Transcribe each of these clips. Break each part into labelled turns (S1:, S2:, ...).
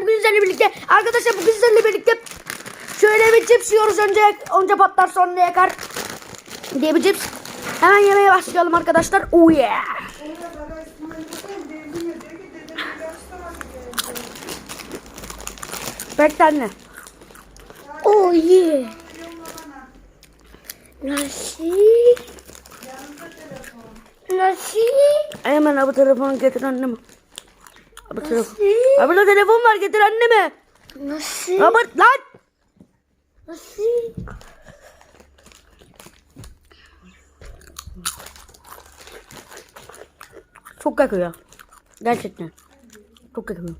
S1: bugün sizlerle birlikte arkadaşlar bugün sizlerle birlikte şöyle bir cips yiyoruz önce önce patlar sonra yakar diye bir cips. Hemen yemeye başlayalım arkadaşlar. Oh yeah. Bekle.
S2: Oh yeah. Nasıl? Nasıl?
S1: Hemen abi telefonu getir anneme. Abi telefon. Abi da telefon var getir anneme.
S2: Nasıl?
S1: Abi lan.
S2: Nasıl?
S1: Çok yakıyor. Gerçekten. Çok yakıyor.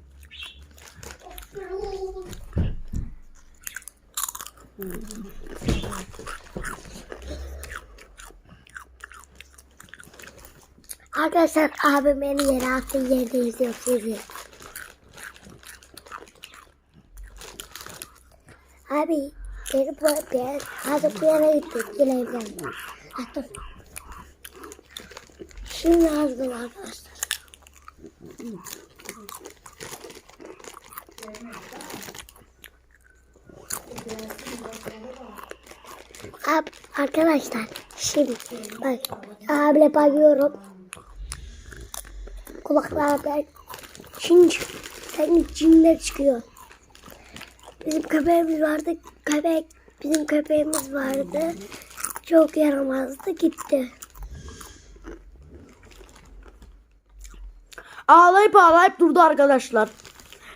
S2: Arkadaşlar abim beni yere attı yerde izliyor sizi. Abi beni bu yer, hazır bir yere gittik yine evlendim. Hatta Şimdi hazır arkadaşlar. Ab, arkadaşlar şimdi bak abiyle bakıyorum. Kulaklardan şimdi senin cinler çıkıyor. Bizim köpeğimiz vardı. Köpek bizim köpeğimiz vardı. Çok yaramazdı gitti.
S1: Ağlayıp ağlayıp durdu arkadaşlar.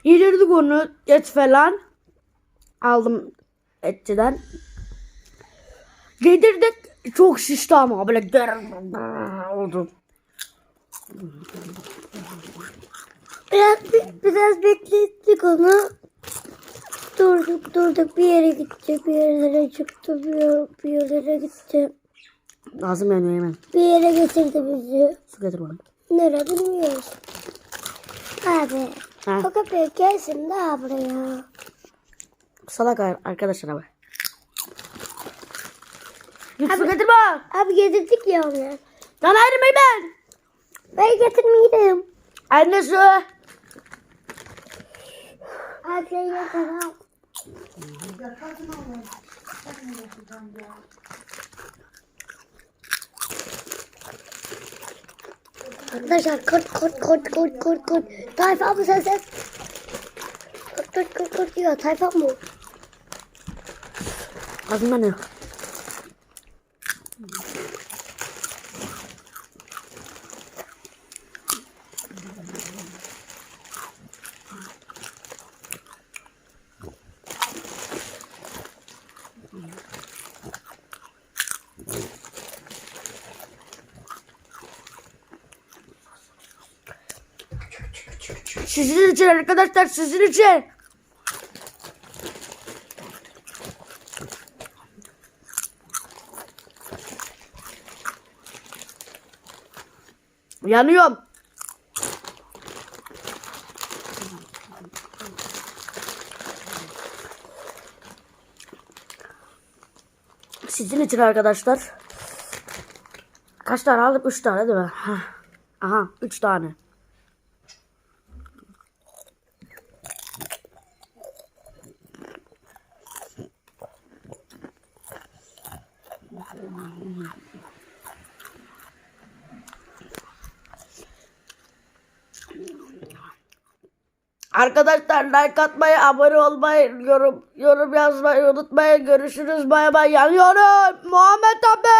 S1: Yedirdik onu et falan. Aldım etçiden. Yedirdik. Çok şişti ama böyle oldu.
S2: Biraz biraz beklettik onu. Durduk durduk bir yere gitti, bir yerlere çıktı, bir, yer, bir yerlere gitti.
S1: Lazım yani hemen.
S2: Bir yere getirdi bizi.
S1: Su getir bana.
S2: Nereye bilmiyoruz. Abi,
S1: Ha.
S2: o köpek gelsin daha buraya.
S1: Salak ar- arkadaşlar abi. Git su getir bana.
S2: Abi getirdik ya onu.
S1: Lan ayrılmayı ben.
S2: Wait, get
S1: to meet
S2: him. And there's a. I'll take it out. Arkadaşlar kurt kurt kurt kurt kurt kurt. Tayfa mı sen sen? Kurt kurt kurt kurt diyor. Tayfa mı?
S1: Ağzımda ne? Sizin için arkadaşlar sizin için. Yanıyorum. Sizin için arkadaşlar. Kaç tane aldık? Üç tane değil mi? Aha üç tane. Arkadaşlar like atmayı, abone olmayı, yorum yorum yazmayı unutmayın. Görüşürüz. Bay bay. Yanıyorum. Muhammed abi.